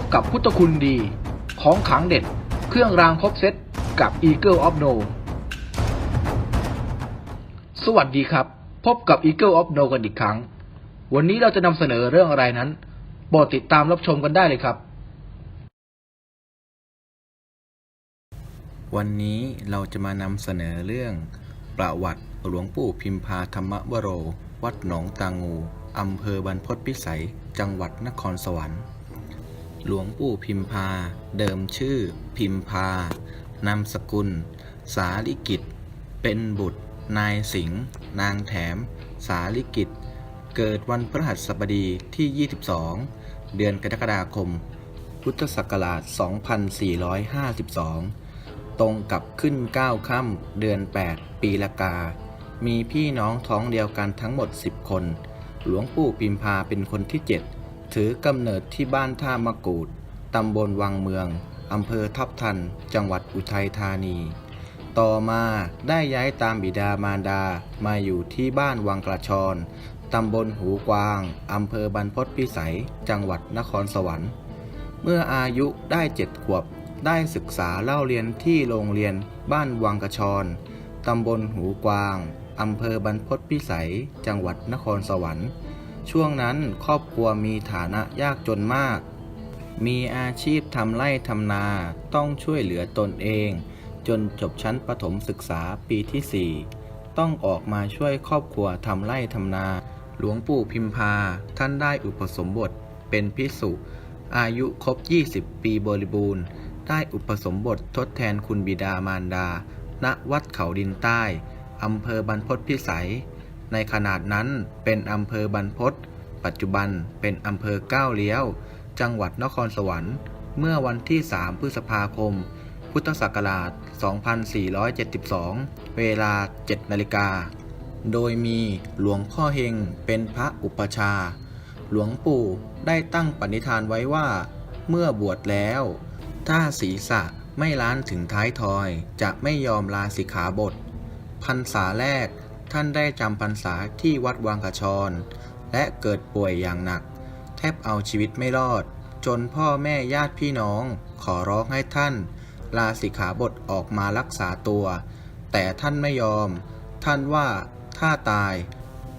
พบกับพุทธคุณดี ของขังเด็ด เครื่องรางครบเซตกับ Eagle of No สวัสดีครับ พบกับ Eagle of No กันอีกครั้ง วันนี้เราจะนำเสนอเรื่องอะไรนั้นโปรดติดตามรับชมกันได้เลยครับ วันนี้เราจะมานำเสนอเรื่อง ประวัติหลวงปู่พิมพาธรรมวโร วัดหนองตางูอำเภอบรรพตพิสัย จังหวัดนครสวรรค์ หลวงปู่พิมพา เดิมชื่อ พิมพา นามสกุล สาลิกิต เป็นบุตร นายสิงห์นางแถม สาลิกิต เกิดวันพฤหัสบดีที่ 22 เดือนกรกฎาคม พุทธศักราช 2452 ตรงกับขึ้น 9 ค่ำเดือน 8 ปีละกา มีพี่น้องท้องเดียวกันทั้งหมด 10 คน หลวงปู่พิมพาเป็นคนที่ 7 ถือกำเนิดที่บ้านท่ามะกูด ตำบลวังเมือง อำเภอทับทัน จังหวัดอุทัยธานี ต่อมาได้ย้ายตามบิดามารดา มาอยู่ที่บ้านวังกระชอนตำบลหูกวาง อำเภอบรรพตพิสัย จังหวัดนครสวรรค์ เมื่ออายุได้เจ็ดขวบ ได้ศึกษาเล่าเรียนที่โรงเรียนบ้านวังกระชอนตำบลหูกวาง อำเภอบรรพตพิสัย จังหวัดนครสวรรค์ ช่วงนั้นครอบครัวมีฐานะยากจนมาก มีอาชีพทำไร่ทำนาต้องช่วยเหลือตนเอง จนจบชั้นประถมศึกษาปีที่ 4 ต้องออกมาช่วยครอบครัวทำไร่ทำนา หลวงปู่พิมพาท่านได้อุปสมบทเป็นพิสุอายุครบ 20 ปีบริบูรณ์ ได้อุปสมบททดแทนคุณบิดามารดา ณ วัดเขาดินใต้ อำเภอบรรพตพิสัย ในขนาดนั้นเป็นอำเภอบรรพตปัจจุบันเป็นอำเภอก้าวเลี้ยว จังหวัดนครสวรรค์ เมื่อวันที่ 3 พฤษภาคม พุทธศักราช 2472 เวลา 7 นาฬิกา โดยมีหลวงพ่อเฮงเป็นพระอุปชา หลวงปู่ได้ตั้งปณิธานไว้ว่า เมื่อบวชแล้ว ถ้าศีรษะไม่ล้านถึงท้ายทอย จะไม่ยอมลาสิกขาบทพรรษาแรก ท่านได้จำพรรษาที่วัดวังกระชอนและเกิดป่วยอย่างหนัก แทบเอาชีวิตไม่รอด จนพ่อแม่ญาติพี่น้อง ขอร้องให้ท่าน ลาสิกขาบทออกมารักษาตัว แต่ท่านไม่ยอม ท่านว่าถ้าตาย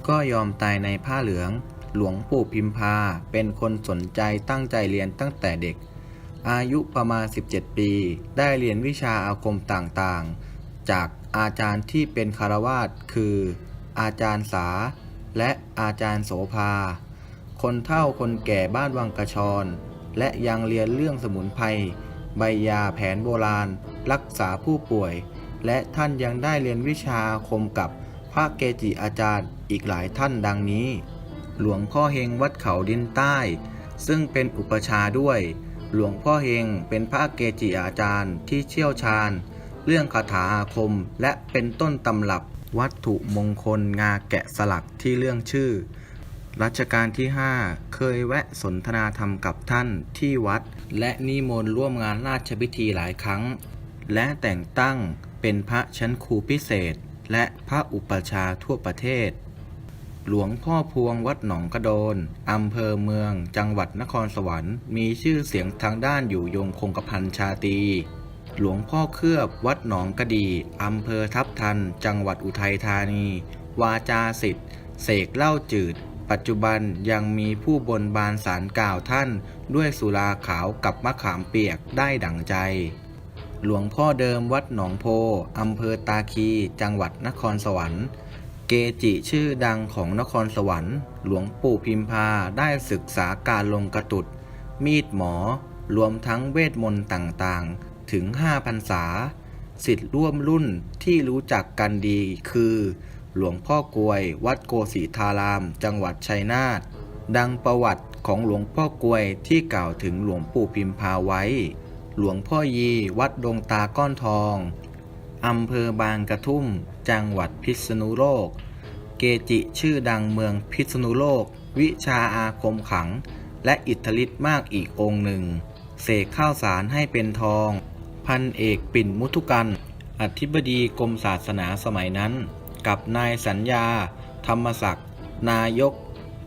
ก็ยอมตายในผ้าเหลือง หลวงปู่พิมพาเป็นคนสนใจตั้งใจเรียนตั้งแต่เด็ก อายุประมาณ 17 ปี ได้เรียนวิชาอาคมต่างๆ จาก อาจารย์ที่เป็นคารวาสคือ อาจารย์สา และอาจารย์โสภา คนเฒ่าคนแก่บ้านวังกระชอนและยังเรียนเรื่องสมุนไพรใบยาแผนโบราณ รักษาผู้ป่วย และท่านยังได้เรียนวิชาคมกับพระเกจิอาจารย์อีกหลายท่านดังนี้ หลวงพ่อเฮงวัดเขาดินใต้ ซึ่งเป็นอุปชาด้วย หลวงพ่อเฮงเป็นพระเกจิอาจารย์ที่เชี่ยวชาญ เรื่องคาถาอาคม และเป็นต้นตำรับวัตถุมงคลงาแกะสลักที่เรื่องชื่อ รัชกาลที่ 5 เคยแวะสนทนาธรรมกับท่านที่วัด และนิมนต์ร่วมงานราชพิธีหลายครั้ง และแต่งตั้งเป็นพระชั้นครูพิเศษ และพระอุปชาทั่วประเทศ หลวงพ่อพวงวัดหนองกระโดนอำเภอเมือง จังหวัดนครสวรรค์ มีชื่อเสียงทางด้านอยู่ยงคงกระพันชาตี หลวงพ่อเคลือบวัดหนองกระดีอำเภอทับทัน จังหวัดอุทัยธานี วาจาสิทธิ์เสกเล้าจืด ปัจจุบันยังมีผู้บนบานสารกล่าวท่าน ด้วยสุราขาวกับมะขามเปียกได้ดั่งใจ หลวงพ่อเดิมวัดหนองโพอำเภอตาคี จังหวัดนครสวรรค์เกจิชื่อดังของนครสวรรค์ หลวงปู่พิมพาได้ศึกษาการลงกระตุด มีดหมอ รวมทั้งเวทมนต์ต่างๆ ถึง5พรรษา สิทธิ์ร่วมรุ่นที่รู้จักกันดีคือ หลวงพ่อกลวย วัดโกสีธาราม จังหวัดชัยนาทดังประวัติของหลวงพ่อกลวยที่กล่าวถึงหลวงปู่พิมพาไว้ หลวงพ่อยีวัดดงตาก้อนทองอำเภอบางกระทุ่ม จังหวัดพิษณุโลก เกจิชื่อดังเมืองพิษณุโลก วิชาอาคมขัง และอิทธิฤทธิ์มากอีกองหนึ่ง เสกข้าวสารให้เป็นทอง พันเอกปิ่นมุทุกัน อธิบดีกรมศาสนาสมัยนั้น กับนายสัญญา ธรรมศักดิ์นายก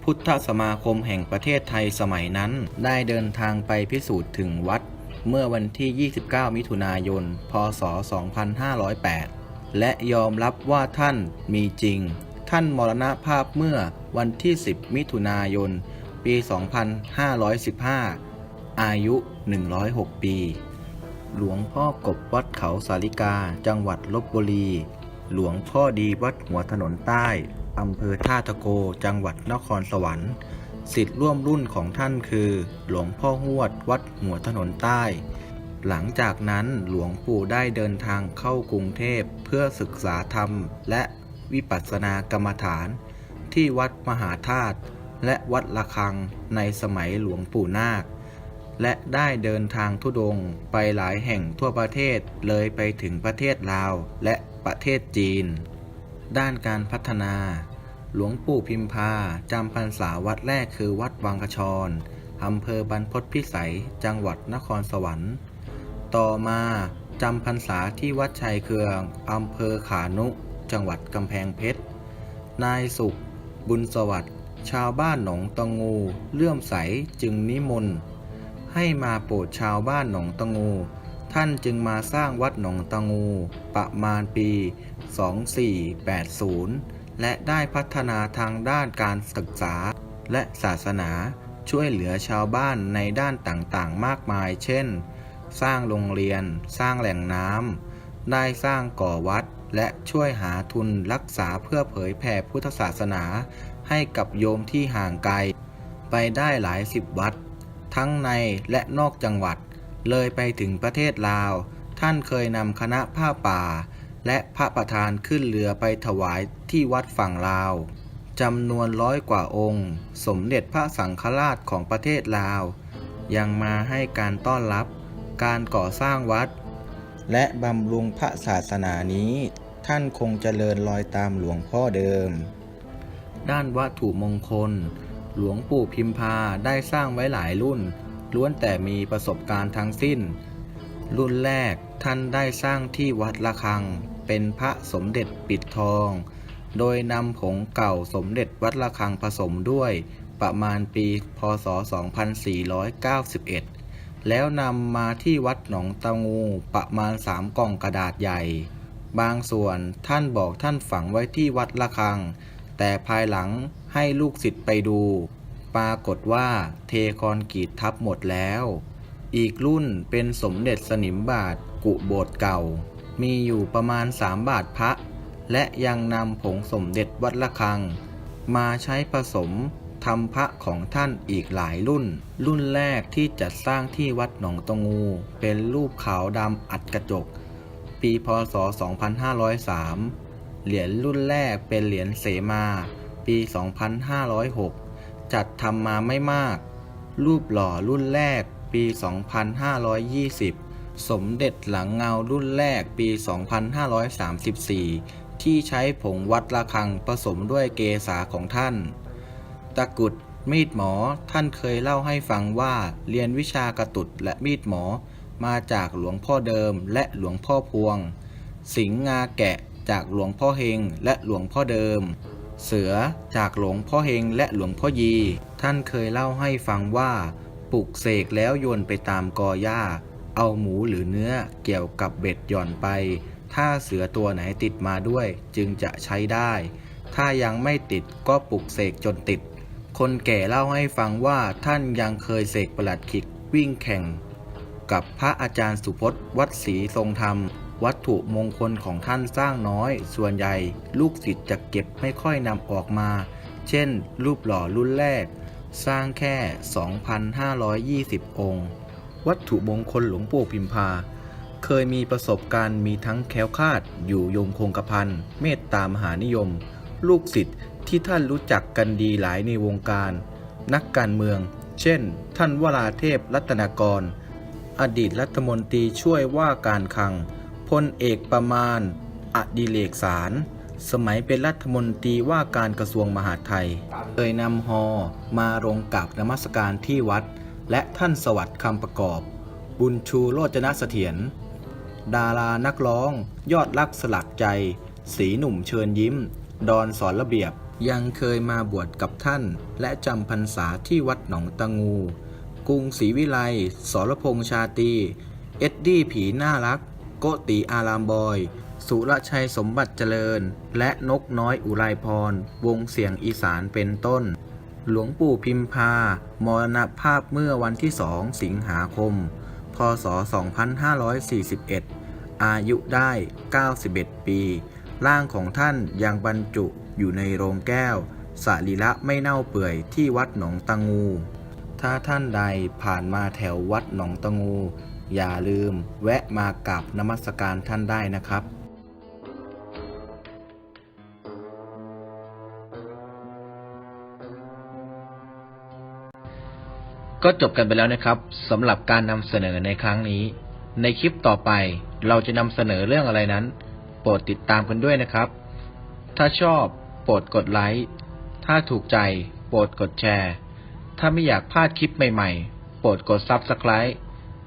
พุทธสมาคมแห่งประเทศไทยสมัยนั้น ได้เดินทางไปพิสูจน์ถึงวัด เมื่อวันที่ 29 มิถุนายน พศ 2508 และยอมรับว่าท่านมีจริง ท่านมรณภาพเมื่อวันที่ 10 มิถุนายน ปี 2515 อายุ 106 ปี หลวงพ่อกบวัดเขาสาลิกา จังหวัดลบบุรี หลวงพ่อดีวัดหัวถนนใต้อำเภอท่าตะโก จังหวัดนครสวรรค์ สิทธิ์ร่วมรุ่นของท่านคือ หลวงพ่อหวดวัดหัวถนนใต้ หลังจากนั้นหลวงปู่ได้เดินทางเข้ากรุงเทพเพื่อศึกษาธรรม และวิปัสสนากรรมฐาน ที่วัดมหาธาตุและวัดละคังในสมัยหลวงปู่นาค และได้เดินทางทุดงไปหลายแห่งทั่วประเทศเลยไปถึงประเทศลาวและประเทศจีน ด้านการพัฒนา หลวงปู่พิมพาจำพรรษาวัดแรกคือวัดวังกระชรอำเภอบรรพตพิสัยจังหวัดนครสวรรค์ ต่อมาจำพรรษาที่วัดชัยเคืองอำเภอขานุ จังหวัดกำแพงเพชร นายสุข บุญสวัสดิ์ ชาวบ้านหนองตะงู เลื่อมใสจึงนิมนต์ ให้มาโปรดชาวบ้านหนองตะงู ท่านจึงมาสร้างวัดหนองตะงู ประมาณปี 2480 และได้พัฒนาทางด้านการศึกษา และศาสนาช่วยเหลือชาวบ้านในด้านต่างๆ มากมาย เช่น สร้างโรงเรียน สร้างแหล่งน้ำ ได้สร้างก่อวัด และช่วยหาทุนรักษาเพื่อเผยแผ่พุทธศาสนา ให้กับโยมที่ห่างไกล ไปได้หลายสิบวัด ทั้งในและนอกจังหวัด เลยไปถึงประเทศลาว ท่านเคยนำคณะผ้าป่า และพระประธานขึ้นเรือไปถวายที่วัดฝั่งลาวจำนวนร้อยกว่าองค์ สมเด็จพระสังฆราชของประเทศลาว ยังมาให้การต้อนรับการก่อสร้างวัด และบำรุงพระศาสนานี้ ท่านคงเจริญรอยตามหลวงพ่อเดิม ด้านวัตถุมงคล หลวงปู่พิมพาได้สร้างไว้หลายรุ่น ล้วนแต่มีประสบการณ์ทั้งสิ้น รุ่นแรกท่านได้สร้างที่วัดละคัง เป็นพระสมเด็จปิดทอง โดยนำผงเก่าสมเด็จวัดละคังผสมด้วยประมาณปีพศ 2491 แล้วนำมาที่วัดหนองตะงูประมาณสามกล่องกระดาษใหญ่ บางส่วนท่านบอกท่านฝังไว้ที่วัดละคัง แต่ภายหลังให้ลูกศิษย์ไปดู ปรากฏว่าเทคอนกรีตทับหมดแล้ว อีกรุ่นเป็นสมเด็จสนิมบาทกุโบสถ์เก่า มีอยู่ประมาณ 3 บาทพระ และยังนำผงสมเด็จวัดละคัง มาใช้ผสมทำพระของท่านอีกหลายรุ่น รุ่นแรกที่จัดสร้างที่วัดหนองตงู เป็นรูปขาวดำอัดกระจก ปีพศ 2503 เหรียญรุ่นแรกเป็นเหรียญเสมา ปี 2506 จัดทำมาไม่มาก รูปหล่อรุ่นแรกปี 2520 สมเด็จหลังเงารุ่นแรกปี 2534 ที่ใช้ผงวัดระฆังผสมด้วยเกษาของท่าน ตะกุดมีดหมอท่านเคยเล่าให้ฟังว่าเรียนวิชากระตุดและมีดหมอมาจากหลวงพ่อเดิมและหลวงพ่อพวง สิงห์งาแกะ จากหลวงพ่อเฮงและหลวงพ่อเดิม เสือจากหลวงพ่อเฮงและหลวงพ่อยี ท่านเคยเล่าให้ฟังว่าปลุกเสกแล้วโยนไปตามกอหญ้า เอาหมูหรือเนื้อเกี่ยวกับเบ็ดหย่อนไป ถ้าเสือตัวไหนติดมาด้วยจึงจะใช้ได้ ถ้ายังไม่ติดก็ปลุกเสกจนติด คนแก่เล่าให้ฟังว่าท่านยังเคยเสกประหลัดขิกวิ่งแข่ง กับพระอาจารย์สุพจน์วัดศรีทรงธรรม วัตถุมงคลของท่านสร้างน้อย ส่วนใหญ่ลูกศิษย์จะเก็บไม่ค่อยนำออกมา เช่น รูปหล่อรุ่นแรก สร้างแค่ 2,520 องค์ วัตถุมงคลหลวงปู่พิมพา เคยมีประสบการณ์มีทั้งแคล้วคลาด อยู่ยงคงกระพันเมตตามหานิยม ลูกศิษย์ที่ท่านรู้จักกันดีหลายในวงการ นักการเมือง เช่น ท่านวราเทพรัตนากร อดีตรัฐมนตรีช่วยว่าการคลัง พลเอกประมาณ อดิเลกสาร สมัยเป็นรัฐมนตรีว่าการกระทรวงมหาดไทยเคยนำฮอมาลงกับนมัสการที่วัด และท่านสวัสดิ์คำประกอบ บุญชูโรจนเสถียรดารานักร้อง ยอดรักสลักใจ สีหนุ่มเชิญยิ้ม ดอนสอนระเบียบ ยังเคยมาบวชกับท่าน และจำพรรษาที่วัดหนองตะงู กรุงศรีวิไลสรพงษ์ชาตี เอ็ดดี้ผีน่ารัก โกติอารามบอย สุรชัยสมบัติเจริญ และนกน้อยอุไรพร วงเสียงอีสานเป็นต้น หลวงปู่พิมพามรณภาพเมื่อวันที่2สิงหาคม พศ 2541 อายุได้ 91 ปี ร่างของท่านยังบรรจุอยู่ในโรงแก้วสรีระไม่เน่าเปื่อยที่วัดหนองตะงู ถ้าท่านใดผ่านมาแถววัดหนองตะงู อย่าลืม แวะมากราบนมัสการท่านได้นะครับก็จบกันไปแล้วนะครับสำหรับการนำเสนอในครั้งนี้ ในคลิปต่อไปเราจะนำเสนอเรื่องอะไรนั้น โปรดติดตามกันด้วยนะครับ ถ้าชอบโปรดกดไลค์ถ้าถูกใจ โปรดกดแชร์ ถ้าไม่อยากพลาดคลิปใหม่ๆ โปรดกด Subscribe